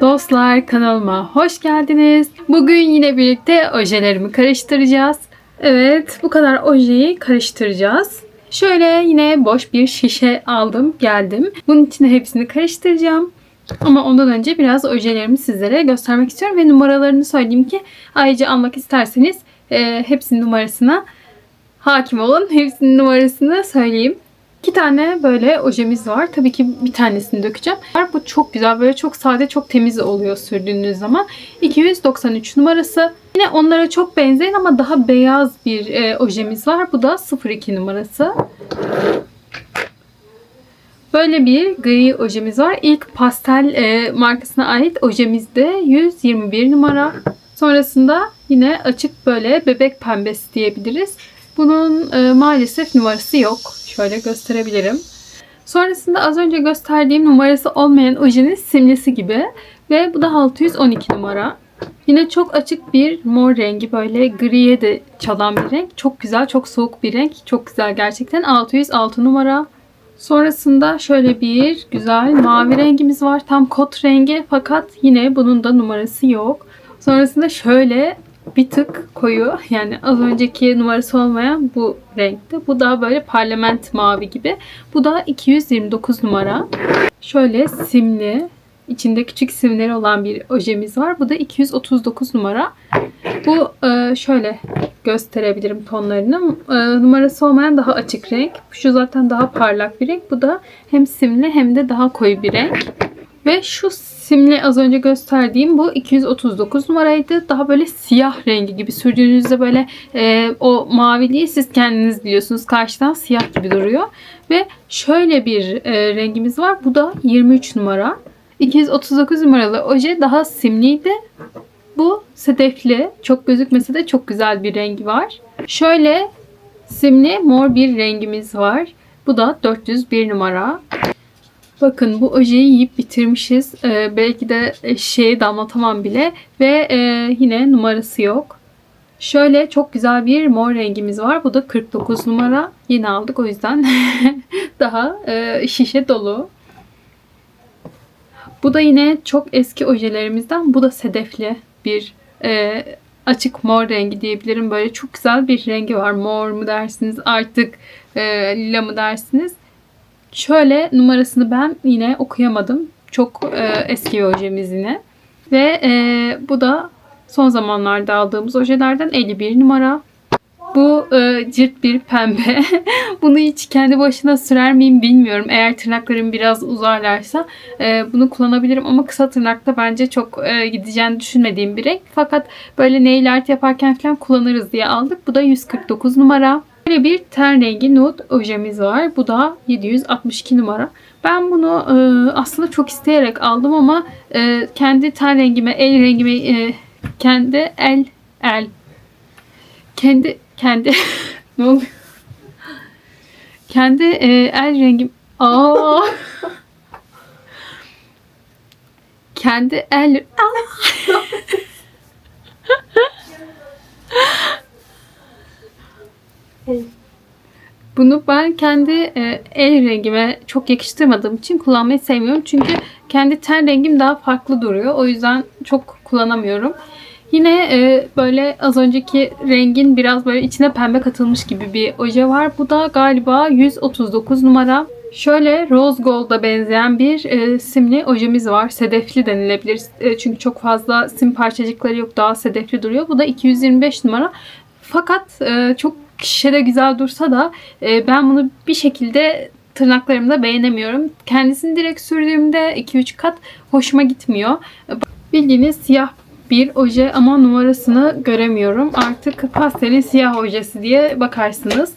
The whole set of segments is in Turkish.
Dostlar kanalıma hoş geldiniz. Bugün yine birlikte ojelerimi karıştıracağız. Evet bu kadar ojeyi karıştıracağız. Şöyle yine boş bir şişe aldım geldim. Bunun içine hepsini karıştıracağım. Ama ondan önce biraz ojelerimi sizlere göstermek istiyorum ve numaralarını söyleyeyim ki ayrıca almak isterseniz e, hepsinin numarasına hakim olun. Hepsinin numarasını söyleyeyim. İki tane böyle ojemiz var. Tabii ki bir tanesini dökeceğim. Bu çok güzel. Böyle çok sade, çok temiz oluyor sürdüğünüz zaman. 293 numarası. Yine onlara çok benzeyen ama daha beyaz bir e, ojemiz var. Bu da 02 numarası. Böyle bir gri ojemiz var. İlk pastel e, markasına ait ojemizde 121 numara. Sonrasında yine açık böyle bebek pembesi diyebiliriz. Bunun e, maalesef numarası yok. Şöyle gösterebilirim. Sonrasında az önce gösterdiğim numarası olmayan ojenin simlisi gibi. Ve bu da 612 numara. Yine çok açık bir mor rengi böyle griye de çalan bir renk. Çok güzel, çok soğuk bir renk. Çok güzel gerçekten. 606 numara. Sonrasında şöyle bir güzel mavi rengimiz var. Tam kot rengi fakat yine bunun da numarası yok. Sonrasında şöyle bir tık koyu. Yani az önceki numarası olmayan bu renkte. Bu daha böyle parlament mavi gibi. Bu da 229 numara. Şöyle simli, içinde küçük simleri olan bir ojemiz var. Bu da 239 numara. Bu e, şöyle gösterebilirim tonlarını. E, numarası olmayan daha açık renk. Şu zaten daha parlak bir renk. Bu da hem simli hem de daha koyu bir renk. Ve şu simli az önce gösterdiğim bu 239 numaraydı. Daha böyle siyah rengi gibi sürdüğünüzde böyle e, o maviliği siz kendiniz biliyorsunuz. Karşıdan siyah gibi duruyor. Ve şöyle bir e, rengimiz var. Bu da 23 numara. 239 numaralı oje daha simliydi. Bu sedefli. Çok gözükmese de çok güzel bir rengi var. Şöyle simli mor bir rengimiz var. Bu da 401 numara. Bakın bu ojeyi yiyip bitirmişiz. Ee, belki de şeye damlatamam bile. Ve e, yine numarası yok. Şöyle çok güzel bir mor rengimiz var. Bu da 49 numara. Yeni aldık o yüzden daha e, şişe dolu. Bu da yine çok eski ojelerimizden. Bu da sedefli bir e, açık mor rengi diyebilirim. Böyle çok güzel bir rengi var. Mor mu dersiniz artık e, lila mı dersiniz. Şöyle numarasını ben yine okuyamadım. Çok e, eski bir ojemiz yine. Ve e, bu da son zamanlarda aldığımız ojelerden 51 numara. Bu e, cilt bir pembe. bunu hiç kendi başına sürer miyim bilmiyorum. Eğer tırnaklarım biraz uzarlarsa e, bunu kullanabilirim. Ama kısa tırnakta bence çok e, gideceğini düşünmediğim bir renk. Fakat böyle nail art yaparken falan kullanırız diye aldık. Bu da 149 numara. Böyle bir ten rengi nude ojemiz var. Bu da 762 numara. Ben bunu e, aslında çok isteyerek aldım ama e, kendi ten rengime, el rengime, e, kendi el, el, kendi, kendi, ne oluyor? Kendi e, el rengim, aa, kendi el, aa. Bunu ben kendi e, el rengime çok yakıştırmadığım için kullanmayı sevmiyorum. Çünkü kendi ten rengim daha farklı duruyor. O yüzden çok kullanamıyorum. Yine e, böyle az önceki rengin biraz böyle içine pembe katılmış gibi bir oje var. Bu da galiba 139 numara. Şöyle rose gold'a benzeyen bir e, simli ojemiz var. Sedefli denilebilir. E, çünkü çok fazla sim parçacıkları yok. Daha sedefli duruyor. Bu da 225 numara. Fakat e, çok şişede güzel dursa da e, ben bunu bir şekilde tırnaklarımda beğenemiyorum. Kendisini direkt sürdüğümde 2-3 kat hoşuma gitmiyor. Bildiğiniz siyah bir oje ama numarasını göremiyorum. Artık pastelin siyah ojesi diye bakarsınız.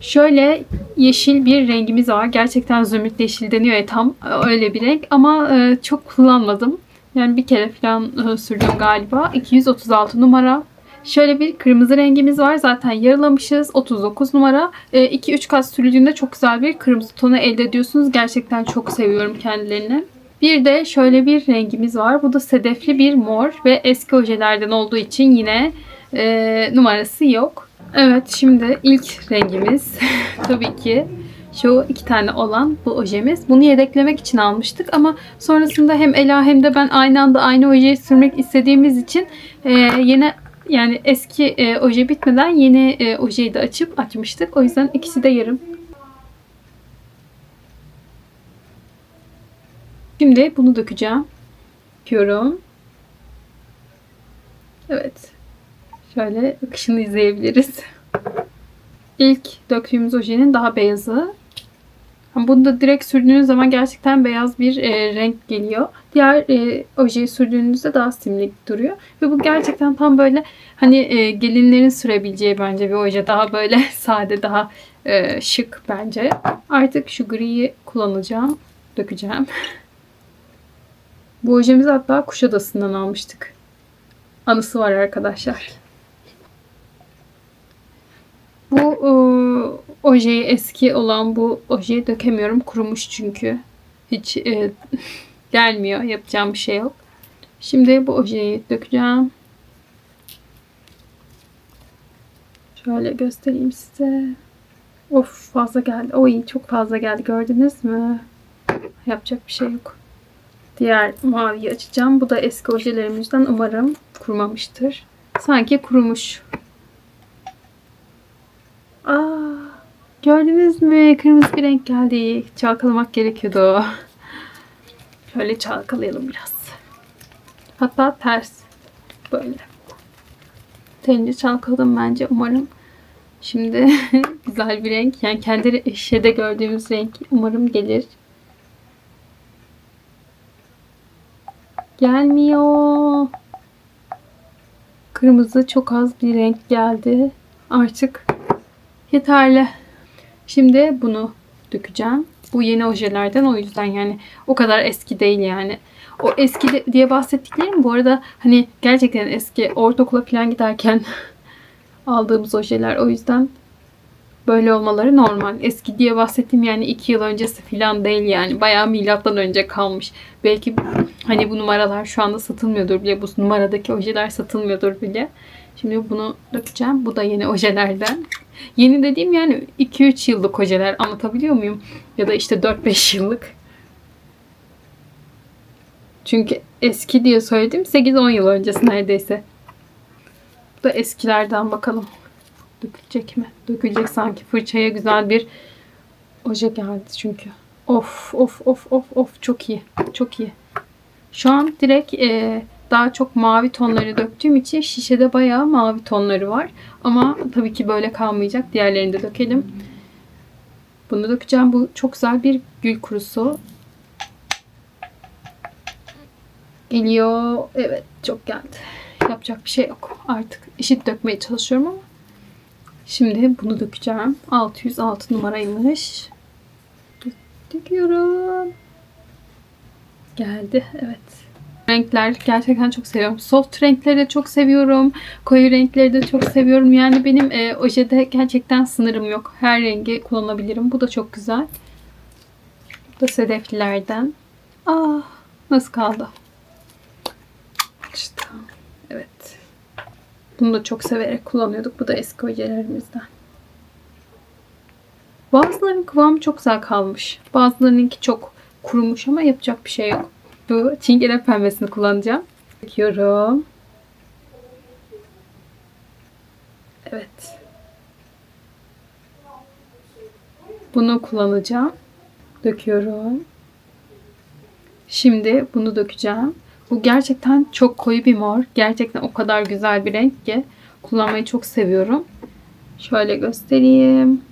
Şöyle yeşil bir rengimiz var. Gerçekten zümrüt yeşil deniyor ya tam öyle bir renk ama e, çok kullanmadım. Yani bir kere falan e, sürdüm galiba. 236 numara. Şöyle bir kırmızı rengimiz var. Zaten yarılamışız. 39 numara. 2-3 e, kat sürüldüğünde çok güzel bir kırmızı tonu elde ediyorsunuz. Gerçekten çok seviyorum kendilerini. Bir de şöyle bir rengimiz var. Bu da sedefli bir mor ve eski ojelerden olduğu için yine e, numarası yok. Evet şimdi ilk rengimiz tabii ki Şu iki tane olan bu ojemiz. Bunu yedeklemek için almıştık ama sonrasında hem Ela hem de ben aynı anda aynı ojeyi sürmek istediğimiz için e, yeni yani eski e, oje bitmeden yeni e, ojeyi de açıp açmıştık. O yüzden ikisi de yarım. Şimdi bunu dökeceğim. Döküyorum. Evet. Şöyle akışını izleyebiliriz. İlk döktüğümüz ojenin daha beyazı. Ama Bunu da direkt sürdüğünüz zaman gerçekten beyaz bir e, renk geliyor. Diğer e, ojeyi sürdüğünüzde daha simli duruyor. Ve bu gerçekten tam böyle hani e, gelinlerin sürebileceği bence bir oje. Daha böyle sade, daha e, şık bence. Artık şu griyi kullanacağım. Dökeceğim. Bu ojemizi hatta Kuşadası'ndan almıştık. Anısı var arkadaşlar. Bu e, ojeyi eski olan bu ojeyi dökemiyorum. Kurumuş çünkü. Hiç e, gelmiyor. Yapacağım bir şey yok. Şimdi bu ojeyi dökeceğim. Şöyle göstereyim size. Of fazla geldi. Oy çok fazla geldi. Gördünüz mü? Yapacak bir şey yok. Diğer maviyi açacağım. Bu da eski ojelerimizden umarım kurumamıştır. Sanki kurumuş. Aa, gördünüz mü? Kırmızı bir renk geldi. Çalkalamak gerekiyordu. Şöyle çalkalayalım biraz. Hatta ters. Böyle. Terince çalkaladım bence. Umarım şimdi güzel bir renk. Yani kendi eşede gördüğümüz renk umarım gelir. Gelmiyor. Kırmızı çok az bir renk geldi. Artık yeterli. Şimdi bunu dökeceğim. Bu yeni ojelerden o yüzden yani o kadar eski değil yani. O eski de- diye bahsettiklerim bu arada hani gerçekten eski ortaokula falan giderken aldığımız ojeler. O yüzden böyle olmaları normal. Eski diye bahsettiğim yani 2 yıl öncesi falan değil yani. Bayağı milattan önce kalmış. Belki hani bu numaralar şu anda satılmıyordur bile. Bu numaradaki ojeler satılmıyordur bile. Şimdi bunu dökeceğim. Bu da yeni ojelerden. Yeni dediğim yani 2-3 yıllık ojeler. Anlatabiliyor muyum? Ya da işte 4-5 yıllık. Çünkü eski diye söyledim 8-10 yıl öncesi neredeyse. Bu da eskilerden bakalım. Dökülecek mi? Dökülecek sanki. Fırçaya güzel bir oje geldi çünkü. Of of of of of çok iyi. Çok iyi. Şu an direkt e, daha çok mavi tonları döktüğüm için şişede bayağı mavi tonları var. Ama tabii ki böyle kalmayacak. Diğerlerini de dökelim. Bunu dökeceğim. Bu çok güzel bir gül kurusu. Geliyor. Evet çok geldi. Yapacak bir şey yok. Artık eşit dökmeye çalışıyorum ama. Şimdi bunu dökeceğim. 606 numaraymış. Döküyorum. Geldi. Evet. Renkler gerçekten çok seviyorum. Soft renkleri de çok seviyorum. Koyu renkleri de çok seviyorum. Yani benim e, ojede gerçekten sınırım yok. Her rengi kullanabilirim. Bu da çok güzel. Bu da sedeflilerden. Ah nasıl kaldı? İşte. Evet. Bunu da çok severek kullanıyorduk. Bu da eski ojelerimizden. Bazılarının kıvamı çok güzel kalmış. Bazılarınınki çok kurumuş ama yapacak bir şey yok. Bu çingene pembesini kullanacağım. Döküyorum. Evet. Bunu kullanacağım. Döküyorum. Şimdi bunu dökeceğim. Bu gerçekten çok koyu bir mor. Gerçekten o kadar güzel bir renk ki kullanmayı çok seviyorum. Şöyle göstereyim.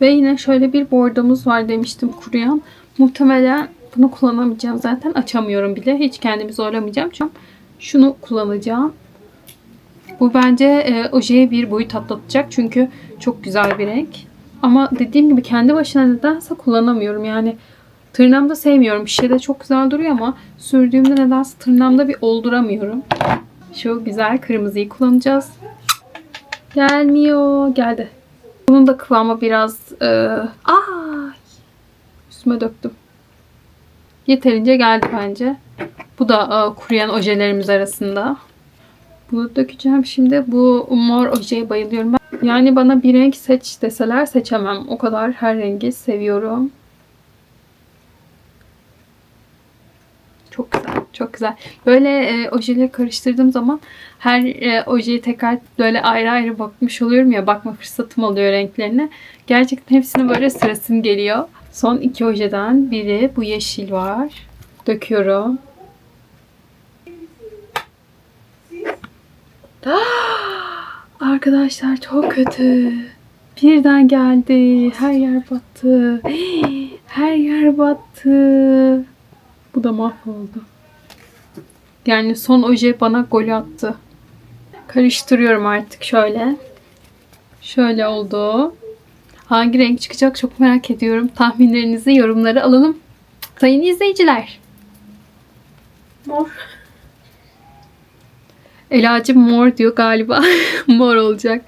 Ve yine şöyle bir bordomuz var demiştim kuruyan. Muhtemelen bunu kullanamayacağım zaten. Açamıyorum bile. Hiç kendimi zorlamayacağım. Çünkü şunu kullanacağım. Bu bence e, ojeye bir boyut atlatacak. Çünkü çok güzel bir renk. Ama dediğim gibi kendi başına nedense kullanamıyorum. Yani tırnağımda sevmiyorum. Şişede çok güzel duruyor ama sürdüğümde nedense tırnağımda bir olduramıyorum. Şu güzel kırmızıyı kullanacağız. Gelmiyor. Geldi. Bunun da kıvamı biraz... E, aa, üstüme döktüm. Yeterince geldi bence. Bu da e, kuruyan ojelerimiz arasında. Bunu dökeceğim şimdi. Bu mor ojeye bayılıyorum ben. Yani bana bir renk seç deseler seçemem. O kadar her rengi seviyorum. Çok güzel, çok güzel. Böyle e, ojeleri karıştırdığım zaman her e, ojeyi tekrar böyle ayrı ayrı bakmış oluyorum ya. Bakma fırsatım oluyor renklerine. Gerçekten hepsini böyle sırasım geliyor. Son iki ojeden biri bu yeşil var. Döküyorum. Arkadaşlar çok kötü. Birden geldi. Her yer battı. Her yer battı. Bu da mahvoldu. Yani son oje bana gol attı. Karıştırıyorum artık şöyle. Şöyle oldu. Hangi renk çıkacak çok merak ediyorum. Tahminlerinizi yorumlara alalım. Sayın izleyiciler. Mor. Elacım mor diyor galiba. mor olacak.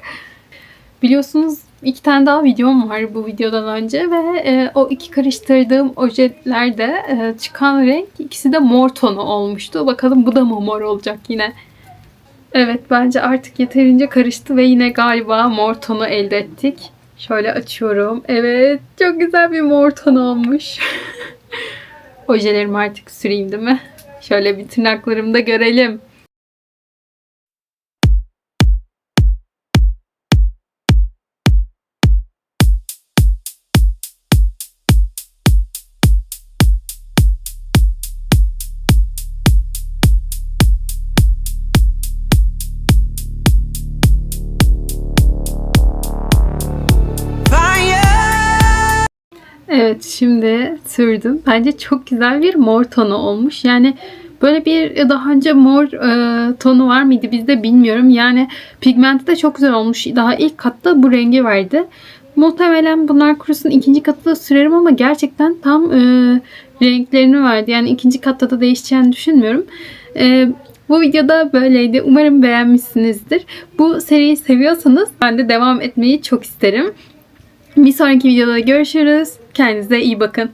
Biliyorsunuz iki tane daha videom var bu videodan önce ve e, o iki karıştırdığım ojelerde e, çıkan renk ikisi de mor tonu olmuştu. Bakalım bu da mı mor olacak yine. Evet bence artık yeterince karıştı ve yine galiba mor tonu elde ettik. Şöyle açıyorum. Evet çok güzel bir mor tonu olmuş. Ojelerimi artık süreyim değil mi? Şöyle bir tırnaklarımda görelim. Evet şimdi sürdüm. Bence çok güzel bir mor tonu olmuş. Yani böyle bir daha önce mor e, tonu var mıydı bizde bilmiyorum. Yani pigmenti de çok güzel olmuş. Daha ilk katta bu rengi verdi. Muhtemelen bunlar kurusun ikinci katta da sürerim ama gerçekten tam e, renklerini verdi. Yani ikinci katta da değişeceğini düşünmüyorum. E, bu videoda böyleydi. Umarım beğenmişsinizdir. Bu seriyi seviyorsanız ben de devam etmeyi çok isterim. Bir sonraki videoda görüşürüz. Kendinize iyi bakın.